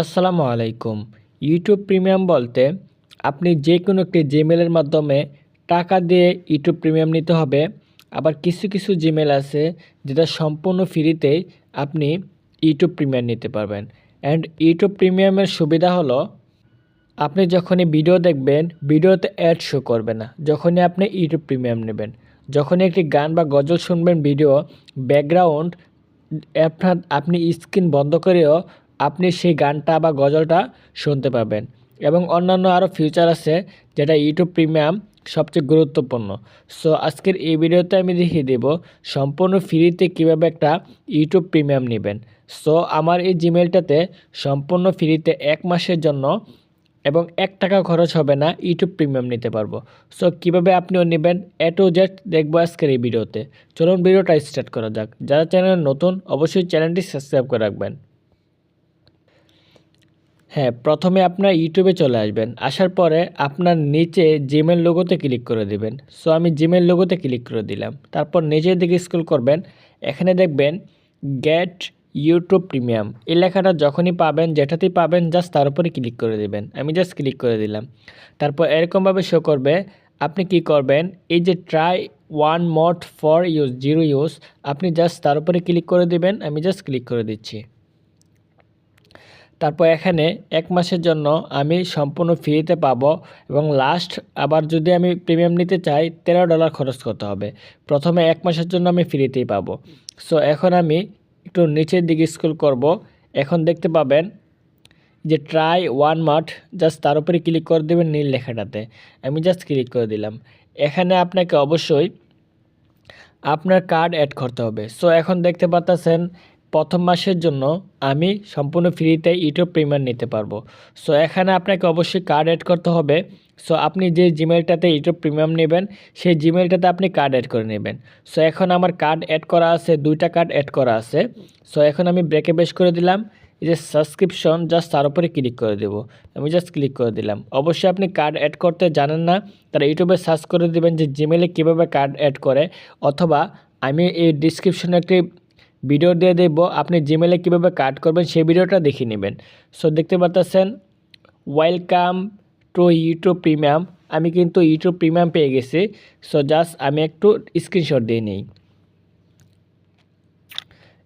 আসসালামু আলাইকুম। YouTube premium বলতে আপনি যে কোনো একটি জিমেলের মাধ্যমে টাকা দিয়ে ইউটিউব প্রিমিয়াম নিতে হবে। আবার কিছু কিছু জিমেল আছে যেটা সম্পূর্ণ ফ্রিতেই আপনি ইউটিউব প্রিমিয়াম নিতে পারবেন। অ্যান্ড ইউটিউব প্রিমিয়ামের সুবিধা হলো আপনি যখনই ভিডিও দেখবেন ভিডিওতে অ্যাড শো করবে না। যখনই আপনি ইউটিউব প্রিমিয়াম নেবেন। যখনই একটি গান বা গজল শুনবেন ভিডিও ব্যাকগ্রাউন্ড আপনার, আপনি স্ক্রিন বন্ধ করেও আপনি সেই গানটা বা গজলটা শুনতে পাবেন। এবং অন্যান্য আরও ফিউচার আছে যেটা ইউটিউব প্রিমিয়াম সবচেয়ে গুরুত্বপূর্ণ। সো আজকের এই ভিডিওতে আমি দেখিয়ে দেব সম্পূর্ণ ফ্রিতে কীভাবে একটা ইউটিউব প্রিমিয়াম নেবেন। সো আমার এই জিমেলটাতে সম্পূর্ণ ফ্রিতে এক মাসের জন্য এবং এক টাকা খরচ হবে না ইউটিউব প্রিমিয়াম নিতে পারব। সো কীভাবে আপনিও নেবেন এ টু জেড দেখব আজকের এই ভিডিওতে। চলুন ভিডিওটা স্টার্ট করা যাক। যারা চ্যানেল নতুন, অবশ্যই চ্যানেলটি সাবস্ক্রাইব করে রাখবেন। হ্যাঁ প্রথমে আপনার ইউটিউবে চলে আসবেন। আসার পরে আপনার নিচে জিমেল লোগোতে ক্লিক করে দিবেন। সো আমি জিমেল লোগোতে ক্লিক করে দিলাম। তারপর নিচের দিকে স্ক্রল করবেন। এখানে দেখবেন গেট ইউটিউব প্রিমিয়াম এই লেখাটা যখনই পাবেন, যেটাতেই পাবেন জাস্ট তার উপরে ক্লিক করে দিবেন। আমি জাস্ট ক্লিক করে দিলাম। তারপর এরকমভাবে শো করবে। আপনি কি করবেন? এই যে try one mode for use zero use আপনি জাস্ট তার উপরে ক্লিক করে দিবেন। আমি জাস্ট ক্লিক করে দিচ্ছি। তারপর এখানে এক মাসের জন্য আমি সম্পূর্ণ ফ্রিতে পাব এবং লাস্ট আবার যদি আমি প্রিমিয়াম নিতে চাই, তেরো ডলার খরচ করতে হবে। প্রথমে এক মাসের জন্য আমি ফ্রিতেই পাবো। সো এখন আমি একটু নিচের দিকে স্ক্রল করব। এখন দেখতে পাবেন যে ট্রাই ওয়ান মাঠ জাস্ট তার উপরে ক্লিক করে দেবেন নীল লেখাটাতে। আমি জাস্ট ক্লিক করে দিলাম। এখানে আপনাকে অবশ্যই আপনার কার্ড অ্যাড করতে হবে। সো এখন দেখতে পাচ্ছেন প্রথম মাসের জন্য আমি সম্পূর্ণ ফ্রিতে ইউটিউব প্রিমিয়াম নিতে পারব। সো এখানে আপনাকে অবশ্যই কার্ড অ্যাড করতে হবে। সো আপনি যে জিমেলটাতে ইউটিউব প্রিমিয়াম নেবেন, সেই জিমেলটাতে আপনি কার্ড অ্যাড করে নেবেন। সো এখন আমার কার্ড অ্যাড করা আছে, দুইটা কার্ড অ্যাড করা আছে। সো এখন আমি ব্রেকে বেশ করে দিলাম। এই যে সাবস্ক্রিপশন জাস্ট তার উপরে ক্লিক করে দেব। আমি জাস্ট ক্লিক করে দিলাম। অবশ্যই আপনি কার্ড অ্যাড করতে জানেন না। তারা ইউটিউবে সার্চ করে দেবেন যে জিমেলে কীভাবে কার্ড অ্যাড করে। অথবা, আমি এই ডিসক্রিপশনে একটি ভিডিও দিয়ে দেবো আপনি জিমেলে কীভাবে কাট করবেন, সেই ভিডিওটা দেখে নেবেন। সো দেখতে পাচ্ছেন ওয়েলকাম টু ইউটিউব প্রিমিয়াম আমি কিন্তু ইউটিউব প্রিমিয়াম পেয়ে গেছি। সো জাস্ট আমি একটু স্ক্রিনশট দিয়ে নিই।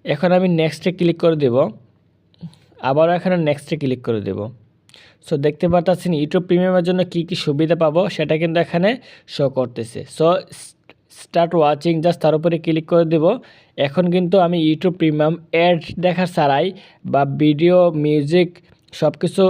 এখন আমি নেক্সটে ক্লিক করে দেব। আবারও এখানে নেক্সটে ক্লিক করে দেব। সো দেখতে পাচ্ছেন ইউটিউব প্রিমিয়ামের জন্য কি কি সুবিধা পাবো, সেটা কিন্তু এখানে শো করতেছে। সো স্টার্ট ওয়াচিং জাস্ট তার উপরে ক্লিক করে দেব। এখন কিন্তু আমি ইউটিউব প্রিমিয়াম অ্যাড দেখা ছাড়াই বা ভিডিও মিউজিক সব কিছু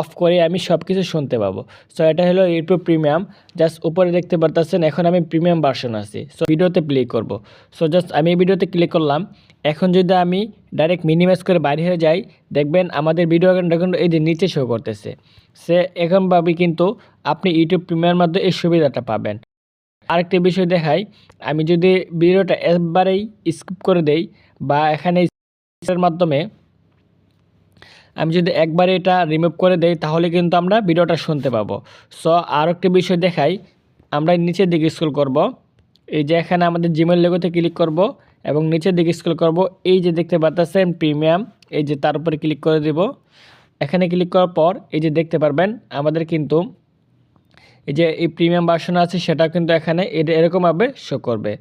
অফ করে আমি সব কিছু শুনতে পাবো। সো এটা হলো ইউটিউব প্রিমিয়াম জাস্ট উপরে দেখতে পারতেছেন, এখন আমি প্রিমিয়াম ভার্সন আছি। সো ভিডিওতে প্লে করব। সো জাস্ট আমি এই ভিডিওতে ক্লিক করলাম। এখন যদি আমি ডাইরেক্ট মিনিমাইজ করে বাইরে হয়ে যাই, দেখবেন আমাদের ভিডিও এখন এই যে নিচে শো করতেছে। সে এখনভাবে কিন্তু আপনি ইউটিউব প্রিমিয়ার মাধ্যমে এই সুবিধাটা পাবেন। আরেকটি বিষয় দেখাই, আমি যদি ভিডিওটা একবারেই স্কিপ করে দেই বা এখানে মাধ্যমে আমি যদি একবারে এটা রিমুভ করে দেই, তাহলে কিন্তু আমরা ভিডিওটা শুনতে পাবো। সো আর একটি বিষয় দেখাই, আমরা নিচের দিকে স্ক্রল করব। এই যে এখানে আমাদের জিমেল লেগোতে ক্লিক করব এবং নিচের দিকে স্ক্রল করব। এই যে দেখতে পাচ্ছেন প্রিমিয়াম এই যে তার উপরে ক্লিক করে দেব। এখানে ক্লিক করার পর এই যে দেখতে পারবেন, আমাদের কিন্তু যে এই প্রিমিয়াম বাসন আছে সেটা কিন্তু এখানে এরকমভাবে শো করবে।